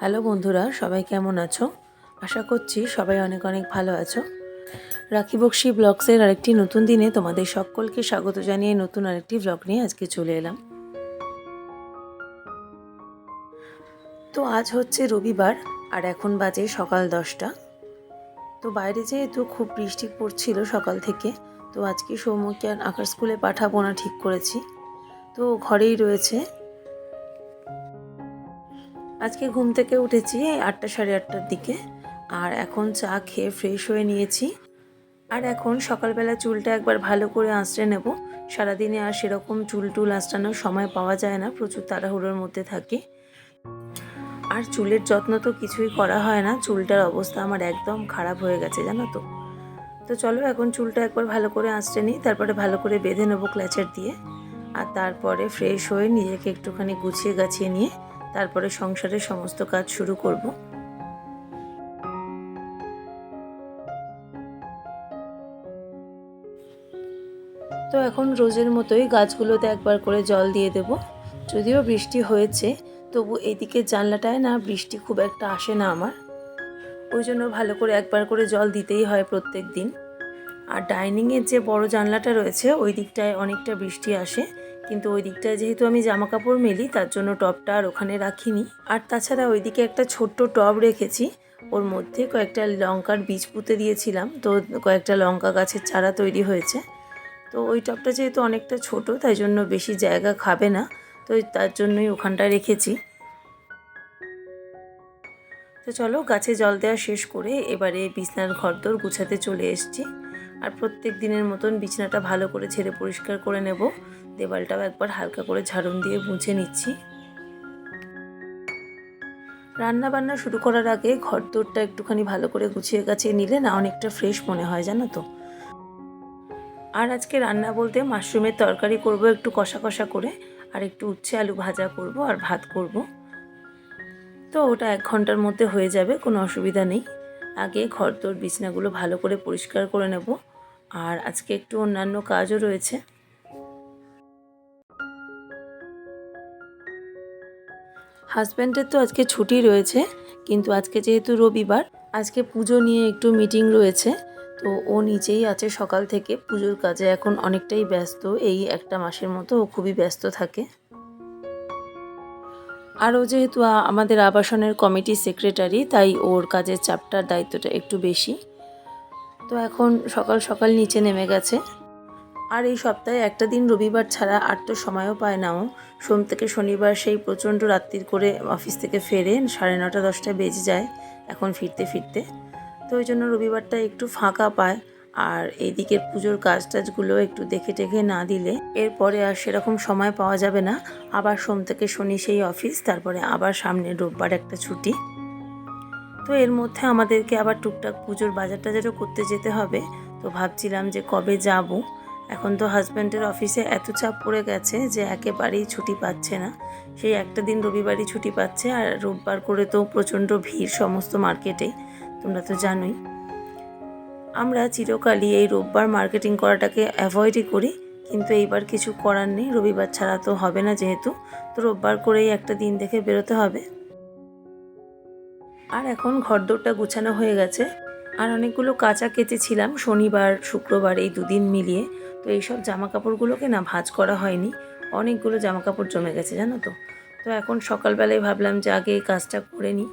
Hello বন্ধুরা, সবাই কেমন আছো? আশা করছি সবাই অনেক অনেক ভালো আছো। রাখি বক্সি ব্লগসের আরেকটি নতুন দিনে তোমাদের সকলকে স্বাগত জানিয়ে নতুন আরেকটি ব্লগ নিয়ে আজকে চলে এলাম। তো আজ হচ্ছে রবিবার, আর এখন বাজে সকাল দশটা। তো বাইরে যেহেতু খুব বৃষ্টি পড়ছিল সকাল থেকে, তো আজকে সৌম্যকে আর আঁকার স্কুলে পাঠাবো না ঠিক করেছি। তো ঘরেই রয়েছে। আজকে ঘুম থেকে উঠেছি এই আটটা সাড়ে আটটার দিকে, আর এখন চা খেয়ে ফ্রেশ হয়ে নিয়েছি। আর এখন সকালবেলা চুলটা একবার ভালো করে আঁচড়ে নেব। সারাদিনে আর সেরকম চুল টুল আঁচড়ানোর সময় পাওয়া যায় না, প্রচুর তাড়াহুড়োর মধ্যে থাকি। আর চুলের যত্ন তো কিছুই করা হয় না, চুলটার অবস্থা আমার একদম খারাপ হয়ে গেছে, জানো তো। তো চলো এখন চুলটা একবার ভালো করে আঁচড়ে নিই, তারপরে ভালো করে বেঁধে নেব ক্ল্যাচার দিয়ে। আর তারপরে ফ্রেশ হয়ে নিজেকে একটুখানি গুছিয়ে গাছিয়ে নিয়ে তারপরে সংসারের সমস্ত কাজ শুরু করব। তো এখন রোজের মতোই গাছগুলোতে একবার করে জল দিয়ে দেব। যদিও বৃষ্টি হয়েছে, তবু এদিকে জানলাটায় না বৃষ্টি খুব একটা আসে না আমার। ওই জন্য ভালো করে একবার করে জল দিতেই হয় প্রত্যেক দিন আর ডাইনিংয়ের যে বড় জানলাটা রয়েছে, ওই দিকটায় অনেকটা বৃষ্টি আসে। কিন্তু ওই দিকটায় যেহেতু আমি জামা কাপড় মেলি, তার জন্য টবটা আর ওখানে রাখিনি। আর তাছাড়া ওইদিকে একটা ছোট্ট টব রেখেছি। ওর মধ্যে কয়েকটা লঙ্কার বীজ পুঁতে দিয়েছিলাম। তো কয়েকটা লঙ্কা গাছের চারা তৈরি হয়েছে। তো ওই টবটা যেহেতু অনেকটা ছোট, তাই জন্য বেশি জায়গা খাবে না। তো তার জন্যই ওখানটা রেখেছি। তো চলো, গাছে জল দেওয়া শেষ করে এবারে বিছনার ঘরদোর গুছাতে চলে এসেছি। আর প্রত্যেক দিনের মতন বিছনাটা ভালো করে ছেড়ে পরিষ্কার করে নেব। দেওয়ালটাও একবার হালকা করে ঝাড়ুন দিয়ে মুছে নিচ্ছি। রান্না বান্না শুরু করার আগে ঘর দোরটা একটুখানি ভালো করে গুছিয়ে গাছিয়ে নিলে না অনেকটা ফ্রেশ মনে হয় জানো তো। আর আজকে রান্না বলতে মাশরুমের তরকারি করব একটু কষা কষা করে, আর একটু উচ্ছে আলু ভাজা করব আর ভাত করব। তো ওটা এক ঘণ্টার মধ্যে হয়ে যাবে, কোনো অসুবিধা নেই। আগে ঘর তোর বিছনাগুলো ভালো করে পরিষ্কার করে নেব। আর আজকে একটু অন্যান্য কাজও রয়েছে। হাজব্যান্ডের তো আজকে ছুটি রয়েছে, কিন্তু আজকে যেহেতু রবিবার, আজকে পুজো নিয়ে একটু মিটিং রয়েছে। তো ও নিচেই আছে সকাল থেকে পুজোর কাজে, এখন অনেকটাই ব্যস্ত। এই একটা মাসের মতো ও খুবই ব্যস্ত থাকে। আর ও যেহেতু আমাদের আবাসনের কমিটি সেক্রেটারি তাই ওর কাজের চাপটার দায়িত্বটা একটু বেশি। তো এখন সকাল সকাল নিচে নেমে গেছে। আর এই সপ্তাহে একটা দিন রবিবার ছাড়া আর তো সময়ও পায় না ও। সোম থেকে শনিবার সেই প্রচণ্ড রাত্রির করে অফিস থেকে ফেরে সাড়ে নটা দশটা বেজে যায়, এখন ফিরতে ফিরতে। তো ওই জন্য রবিবারটা একটু ফাঁকা পায় আর এইদিকের পুজোর কাজ টাজগুলো একটু দেখে টেখে না দিলে এরপরে আর সেরকম সময় পাওয়া যাবে না। আবার সোম থেকে শনি সেই অফিস, তারপরে আবার সামনে রোববার একটা ছুটি। তো এর মধ্যে আমাদেরকে আবার টুকটাক পুজোর বাজার টাজারও করতে যেতে হবে। তো ভাবছিলাম যে কবে যাব। এখন তো হাজব্যান্ডের অফিসে এত চাপ পড়ে গেছে যে একেবারেই ছুটি পাচ্ছে না। সেই একটা দিন রবিবারই ছুটি পাচ্ছে আর রোববার করে তো প্রচণ্ড ভিড় সমস্ত মার্কেটে তোমরা তো জানোই। আমরা চিরকালই এই রোববার মার্কেটিং করাটাকে অ্যাভয়েডই করি, কিন্তু এইবার কিছু করার নেই। রবিবার ছাড়া তো হবে না যেহেতু। তো রোববার করেই একটা দিন দেখে বেরোতে হবে। আর এখন ঘরদোরটা গুছানো হয়ে গেছে। আর অনেকগুলো কাঁচা কেচেছিলাম শনিবার, শুক্রবার এই দুদিন মিলিয়ে। তো এইসব জামা কাপড়গুলোকে না ভাজ করা হয়নি। অনেকগুলো জামা কাপড় জমে গেছে, জানো তো। তো এখন সকালবেলায় ভাবলাম যে আগে এই কাজটা করে নিই।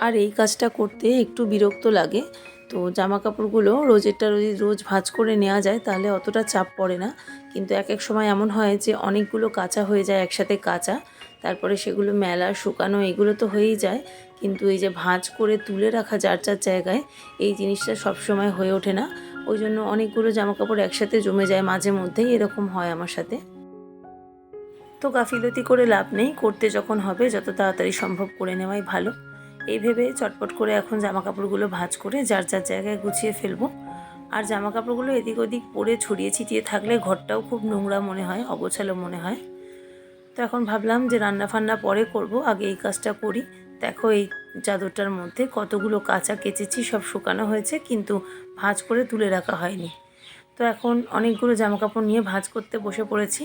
আর এই কাজটা করতে একটু বিরক্ত লাগে। তো জামা কাপড়গুলো রোজেরটা রোজ রোজ ভাজ করে নেওয়া যায়, তাহলে অতটা চাপ পড়ে না। কিন্তু এক এক সময় এমন হয় যে অনেকগুলো কাঁচা হয়ে যায়, একসাথে কাঁচা। তারপরে সেগুলো মেলা, শুকানো, এগুলো তো হয়েই যায়। কিন্তু এই যে ভাঁজ করে তুলে রাখা যার যার জায়গায়, এই জিনিসটা সবসময় হয়ে ওঠে না। ওই জন্য অনেকগুলো জামা কাপড় একসাথে জমে যায়, মাঝে মধ্যেই এরকম হয় আমার সাথে। তো গাফিলতি করে লাভ নেই, করতে যখন হবে যত তাড়াতাড়ি সম্ভব করে নেওয়াই ভালো। এই ভেবে চটপট করে এখন জামা কাপড়গুলো ভাঁজ করে যার যার জায়গায় গুছিয়ে ফেলব। আর জামা কাপড়গুলো এদিক ওদিক পরে ছড়িয়ে ছিটিয়ে থাকলে ঘরটাও খুব নোংরা মনে হয়, অগোছালো মনে হয়। তো এখন ভাবলাম যে রান্না ফান্না পরে করব, আগে এই কাজটা করি। দেখো এই চাদরটার মধ্যে কতগুলো কাঁচা কেচেছি, সব শুকানো হয়েছে, কিন্তু ভাঁজ করে তুলে রাখা হয়নি। তো এখন অনেকগুলো জামা কাপড় নিয়ে ভাঁজ করতে বসে পড়েছি।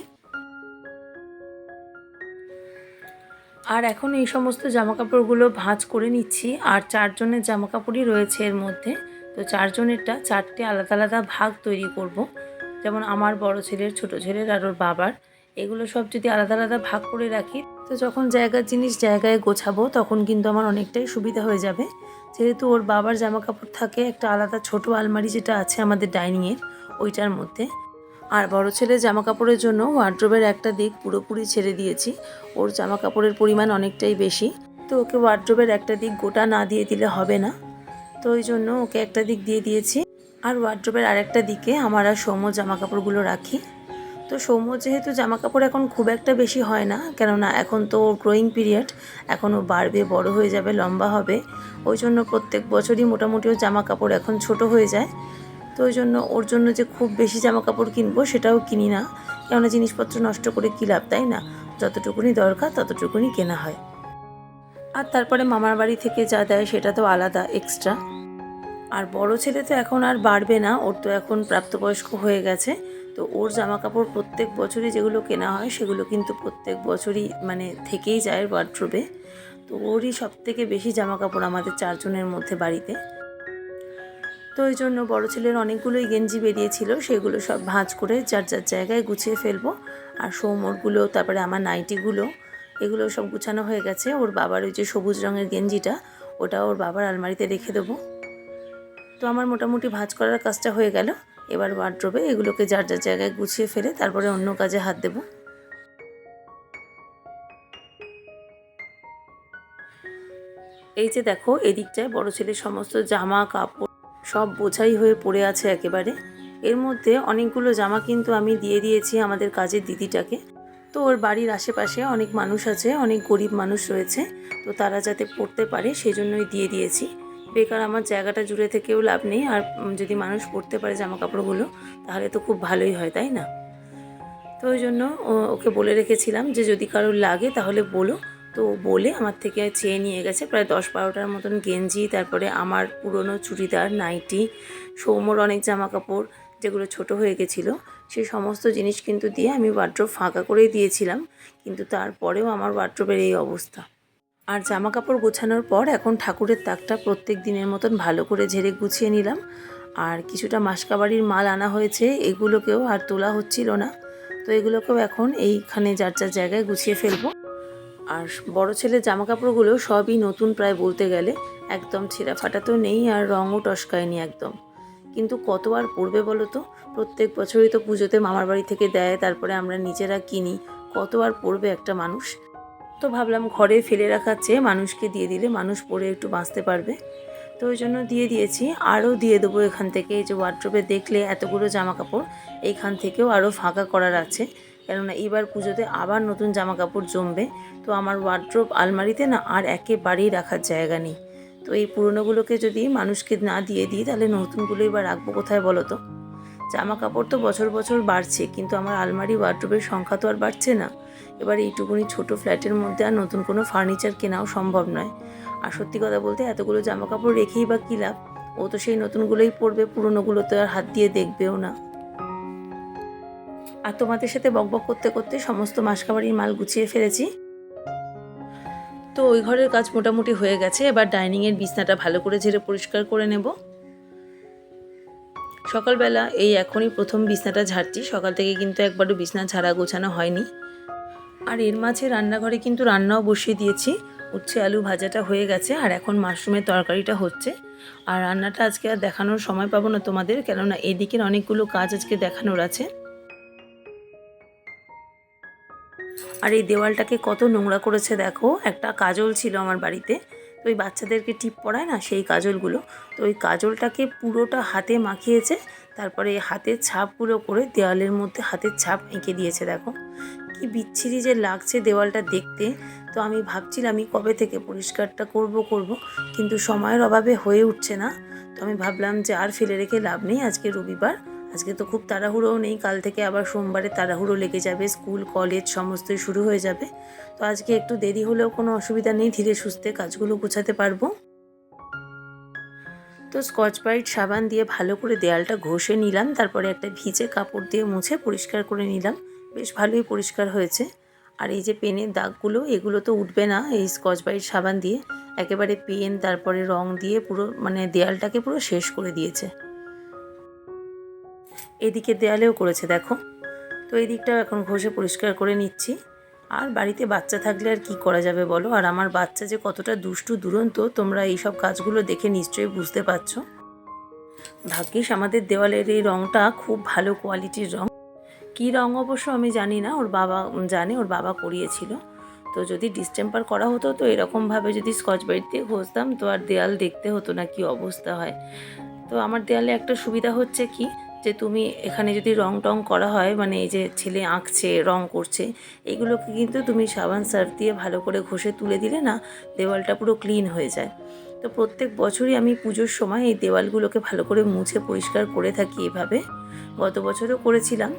আর এখন এই সমস্ত জামা কাপড়গুলো ভাঁজ করে নিচ্ছি, আর চারজনের জামা কাপড়ই রয়েছে এর মধ্যে। তো চারজনেরটা চারটে আলাদা আলাদা ভাগ তৈরি করব। যেমন আমার বড় ছেলের, ছোট ছেলের আর ওর বাবার। এগুলো সব যদি আলাদা আলাদা ভাগ করে রাখি, তো যখন জায়গার জিনিস জায়গায় গোছাবো, তখন কিন্তু আমার অনেকটাই সুবিধা হয়ে যাবে। যেহেতু ওর বাবার জামা কাপড় থাকে, একটা আলাদা ছোট আলমারি যেটা আছে আমাদের ডাইনিংয়ের ওইটার মধ্যে। আর বড় ছেলের জামা কাপড়ের জন্য ওয়ার্ড্রোবের একটা দিক পুরোপুরি ছেড়ে দিয়েছি। ওর জামা কাপড়ের পরিমাণ অনেকটাই বেশি। তো ওকে ওয়ার্ড্রোবের একটা দিক গোটা না দিয়ে দিলে হবে না। তো ওই জন্য ওকে একটা দিক দিয়ে দিয়েছি। আর ওয়ার্ড্রোবের আরেকটা দিকে আমার আর সৌম্য জামা কাপড়গুলো রাখি। তো সৌম্য যেহেতু জামা কাপড় এখন খুব একটা বেশি হয় না, কেননা এখন তো গ্রোয়িং পিরিয়ড এখনও বাড়বে, বড় হয়ে যাবে, লম্বা হবে, ওই জন্য প্রত্যেক বছরই মোটামুটি মোটামুটিও জামা কাপড় এখন ছোট হয়ে যায়। তো ওই জন্য ওর জন্য যে খুব বেশি জামা কাপড় কিনবো সেটাও কিনি না, কেননা জিনিসপত্র নষ্ট করে কী লাভ, তাই না? যতটুকুনি দরকার ততটুকুনি কেনা হয়। আর তারপরে মামার বাড়ি থেকে যা দেয় সেটা তো আলাদা এক্সট্রা আর বড় ছেলে তো এখন আর বাড়বে না, ওর তো এখন প্রাপ্তবয়স্ক হয়ে গেছে। তো ওর জামা কাপড় প্রত্যেক বছরই যেগুলো কেনা হয়, সেগুলো কিন্তু প্রত্যেক বছরই মানে থেকেই যায় ওয়ার্ড্রোবে তো ওরই সব থেকে বেশি জামা কাপড় আমাদের চারজনের মধ্যে বাড়িতে। তো ওই জন্য বড় ছেলের অনেকগুলোই গেঞ্জি বেরিয়েছিল, সেগুলো সব ভাঁজ করে যার যার জায়গায় গুছিয়ে ফেলব। আর সৌমরগুলো, তারপরে আমার নাইটিগুলো, এগুলো সব গুছানো হয়ে গেছে। ওর বাবার ওই যে সবুজ রঙের গেঞ্জিটা, ওটা ওর বাবার আলমারিতে রেখে দেবো। তো আমার মোটামুটি ভাঁজ করার কাজটা হয়ে গেল। এবার ওয়ার্ড্রোবে এগুলোকে যার যার জায়গায় গুছিয়ে ফেলে তারপরে অন্য কাজে হাত দেব। এই যে দেখো, এদিকটায় বড় ছেলের সমস্ত জামা, কাপড় সব বোঝাই হয়ে পড়ে আছে একেবারে। এর মধ্যে অনেকগুলো জামা কিন্তু আমি দিয়ে দিয়েছি আমাদের কাজের দিদিটাকে। তো ওর বাড়ির আশেপাশে অনেক মানুষ আছে, অনেক গরিব মানুষ রয়েছে। তো তারা যাতে পড়তে পারে, সেই জন্যই দিয়ে দিয়েছি। বেকার আমার জায়গাটা জুড়ে থেকেও লাভ নেই। আর যদি মানুষ পরতে পারে জামা কাপড়গুলো তাহলে তো খুব ভালোই হয়, তাই না? তো ওই জন্য ওকে বলে রেখেছিলাম যে, যদি কারোর লাগে তাহলে বলো। তো বলে আমার থেকে চেয়ে নিয়ে গেছে প্রায় দশ বারোটার মতন গেঞ্জি, তারপরে আমার পুরনো চুড়িদার, নাইটি সৌমর অনেক জামা কাপড় যেগুলো ছোট হয়ে গেছিল সেই সমস্ত জিনিস কিন্তু দিয়ে আমি ওয়ার্ড্রোপ ফাঁকা করেই দিয়েছিলাম। কিন্তু তারপরেও আমার ওয়ার্ড্রোপের এই অবস্থা। আর জামা কাপড় গোছানোর পর এখন ঠাকুরের তাকটা প্রত্যেক দিনের মতন ভালো করে ঝেড়ে গুছিয়ে নিলাম। আর কিছুটা মাসকাবাড়ির মাল আনা হয়েছে, এগুলোকেও আর তোলা হচ্ছিল না। তো এগুলোকেও এখন এইখানে যার যার জায়গায় গুছিয়ে ফেলব। আর বড় ছেলের জামা কাপড়গুলো সবই নতুন প্রায় বলতে গেলে। একদম ছেঁড়া ফাটা তো নেই আর রঙও টসকায়নি একদম। কিন্তু কত আর পড়বে বলো তো? প্রত্যেক বছরই তো পুজোতে মামার বাড়ি থেকে দেয়, তারপরে আমরা নিজেরা কিনি। কত আর পড়বে একটা মানুষ? তো ভাবলাম ঘরে ফেলে রাখার চেয়ে মানুষকে দিয়ে দিলে মানুষ পরে একটু বাঁচতে পারবে। তো ওই জন্য দিয়ে দিয়েছি। আরও দিয়ে দেবো এখান থেকে। এই যে ওয়ার্ড্রোপে দেখলে এতগুলো জামা কাপড় এইখান থেকেও আরও ফাঁকা করার আছে। কেননা এবার পুজোতে আবার নতুন জামা কাপড় জমবে। তো আমার ওয়ার্ড্রোপ আলমারিতে না আর একেবারেই রাখার জায়গা নেই। তো এই পুরনোগুলোকে যদি মানুষকে না দিয়ে দিই, তাহলে নতুনগুলো এবার রাখব কোথায় বলো তো? জামা কাপড় তো বছর বছর বাড়ছে, কিন্তু আমার আলমারি ওয়ার্ড্রোপের সংখ্যা তো আর বাড়ছে না। এবার এইটুকুনি ছোট ফ্ল্যাটের মধ্যে আর নতুন কোনো ফার্নিচার কেনাও সম্ভব নয়। আর সত্যি কথা বলতে এতগুলো জামা কাপড় রেখেই বা কী লাভ? ও তো সেই নতুনগুলোই পরবে পুরনোগুলো তো আর হাত দিয়ে দেখবেও না। আর তোমাদের সাথে বকবক করতে করতে সমস্ত মাসকাবাড়ির মাল গুছিয়ে ফেলেছি। তো ওই ঘরের কাজ মোটামুটি হয়ে গেছে, এবার ডাইনিংয়ের বিছনাটা ভালো করে ঝেড়ে পরিষ্কার করে নেব। সকালবেলা এই এখনই প্রথম বিছনাটা ঝাড়ছি, সকাল থেকে কিন্তু একবারও বিছনা ঝাড়া গোছানো হয়নি। আর এর মাঝে রান্নাঘরে কিন্তু রান্নাও বসিয়ে দিয়েছি। উচ্ছে, আলু ভাজাটা হয়ে গেছে আর এখন মাশরুমের তরকারিটা হচ্ছে। আর রান্নাটা আজকে আর দেখানোর সময় পাবো না তোমাদের, কেননা এদিকের অনেকগুলো কাজ আজকে দেখানোর আছে। আর এই দেওয়ালটাকে কত নোংরা করেছে দেখো, একটা কাজল ছিল আমার বাড়িতে। তো ওই বাচ্চাদেরকে টিপ পড়ায় না, সেই কাজলগুলো। তো ওই কাজলটাকে পুরোটা হাতে মাখিয়েছে, তারপরে হাতের ছাপগুলো করে দেওয়ালের মধ্যে হাতের ছাপ এঁকে দিয়েছে দেখো। কি বিচ্ছিরি যে লাগছে দেওয়ালটা দেখতে। তো আমি ভাবছিলাম আমি কবে থেকে পরিষ্কারটা করব করব? কিন্তু সময়ের অভাবে হয়ে উঠছে না। তো আমি ভাবলাম যে আর ফেলে রেখে লাভ নেই আজকে রবিবার। আজকে তো খুব তাড়াহুড়োও নেই, কাল থেকে আবার সোমবারে তাড়াহুড়ো লেগে যাবে, স্কুল, কলেজ সমস্তই শুরু হয়ে যাবে। তো আজকে একটু দেরি হলেও কোনো অসুবিধা নেই, ধীরে সুস্থে কাজগুলো গোছাতে পারব। তো স্কচ ব্রাইট সাবান দিয়ে ভালো করে দেয়ালটা ঘষে নিলাম, তারপরে একটা ভিজে কাপড় দিয়ে মুছে পরিষ্কার করে নিলাম। বেশ ভালোই পরিষ্কার হয়েছে। আর এই যে পেনের দাগগুলো, এগুলো তো উঠবে না এই স্কচ ব্রাইট সাবান দিয়ে। একেবারে পেন, তারপরে রং দিয়ে পুরো মানে দেয়ালটাকে পুরো শেষ করে দিয়েছে। এদিকে দেয়ালেও করেছে, দেখো। তো এই দিকটাও এখন ঘষে পরিষ্কার করে নিচ্ছি। আর বাড়িতে বাচ্চা থাকলে আর কি করা যাবে বলো? আর আমার বাচ্চা যে কতটা দুষ্টু দুরন্ত, তোমরা এই সব কাজগুলো দেখে নিশ্চয়ই বুঝতে পারছ। ভাগ্যিস আমাদের দেওয়ালের এই রঙটা খুব ভালো কোয়ালিটির রং। কী রঙ অবশ্য আমি জানি না, ওর বাবা জানে, ওর বাবা করিয়েছিল। তো যদি ডিস্টেম্পার করা হতো, তো এরকমভাবে যদি স্কচ ব্রাইট দিয়ে ঘষতাম, তো আর দেয়াল দেখতে হতো না কি অবস্থা হয়। তো আমার দেয়ালে একটা সুবিধা হচ্ছে কি, যে তুমি এখানে যদি রং টং করা হয় মানে এই যে ছেলে আঁকছে, রং করছে, এগুলোকে কিন্তু তুমি সাবান সার্ফ দিয়ে ভালো করে ঘষে তুলে দিলে না, দেওয়ালটা পুরো ক্লিন হয়ে যায়। তো প্রত্যেক বছরই আমি পুজোর সময় এই দেওয়ালগুলোকে ভালো করে মুছে পরিষ্কার করে থাকি এভাবে। গত বছরও করেছিলাম।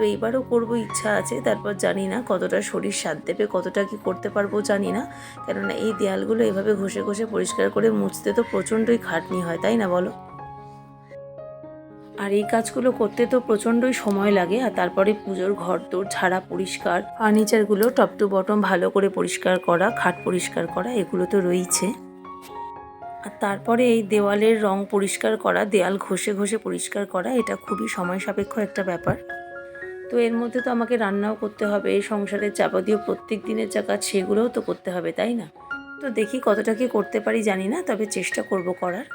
তো এইবারও করব ইচ্ছা আছে, তারপর জানি না কতটা শরীর সাথ দেবে, কতটা কি করতে পারব জানি না। কেননা এই দেয়ালগুলো এভাবে ঘষে ঘষে পরিষ্কার করে মুছতে তো প্রচণ্ডই খাটনি হয়, তাই না বলো? আর এই কাজগুলো করতে তো প্রচণ্ডই সময় লাগে, আর তারপরে পুজোর ঘর তোর ছাড়া পরিষ্কার, ফার্নিচারগুলো টপ টু বটম ভালো করে পরিষ্কার করা, খাট পরিষ্কার করা, এগুলো তো রয়েছে আর তারপরে এই দেওয়ালের রং পরিষ্কার করা, দেয়াল ঘষে ঘষে পরিষ্কার করা, এটা খুবই সময় সাপেক্ষ একটা ব্যাপার। তো এর মধ্যে তো আমাকে রান্নাও করতে হবে, এই সংসারের যাবতীয় প্রত্যেক দিনের যা কাজ সেগুলোও তো করতে হবে, তাই না? তো দেখি কতটা কি করতে পারি জানি না, তবে চেষ্টা করব করার।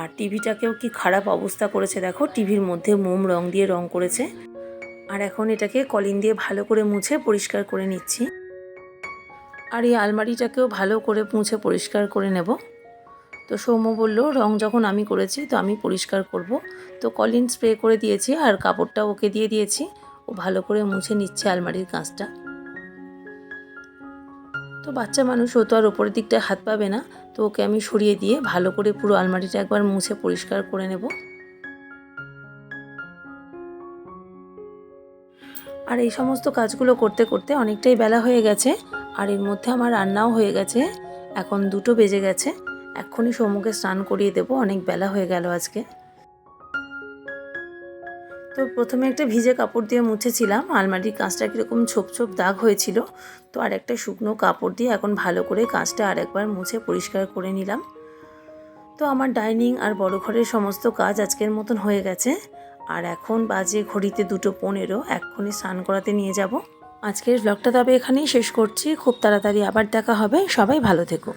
আর টিভিটাকেও কি খারাপ অবস্থা করেছে দেখো, টিভির মধ্যে মোম রং দিয়ে রং করেছে। আর এখন এটাকে কলিন দিয়ে ভালো করে মুছে পরিষ্কার করে নিচ্ছি। আর এই আলমারিটাকেও ভালো করে মুছে পরিষ্কার করে নেব। তো সৌম্য বলল, রং যখন আমি করেছি তো আমি পরিষ্কার করব। তো কলিন স্প্রে করে দিয়েছি আর কাপড়টা ওকে দিয়ে দিয়েছি। ও ভালো করে মুছে নিচ্ছে আলমারির কাঁচটা। তো বাচ্চা মানুষ, ও তো আর ওপরের দিকটায় হাত পাবে না। তো ওকে আমি সরিয়ে দিয়ে ভালো করে পুরো আলমারিটা একবার মুছে পরিষ্কার করে নেব। আর এই সমস্ত কাজগুলো করতে করতে অনেকটাই বেলা হয়ে গেছে। আর এর মধ্যে আমার রান্নাও হয়ে গেছে। এখন দুটো বেজে গেছে। এক্ষুনি সমুখে স্নান করিয়ে দেবো। অনেক বেলা হয়ে গেল আজকে। তো প্রথমে একটা ভিজে কাপড় দিয়ে মুছেছিলাম। আলমারির কাঁচটা কীরকম ছোপ ছোপ দাগ হয়েছিল, তো আর একটা শুকনো কাপড় দিয়ে এখন ভালো করে কাঁচটা আরেকবার মুছে পরিষ্কার করে নিলাম। তো আমার ডাইনিং আর বড় ঘরের সমস্ত কাজ আজকের মতন হয়ে গেছে। আর এখন বাজে ঘড়িতে দুটো পনেরো, এক্ষুনি স্নান করাতে নিয়ে যাব। আজকের ব্লগটা তবে এখানেই শেষ করছি। খুব তাড়াতাড়ি আবার দেখা হবে। সবাই ভালো থেকো।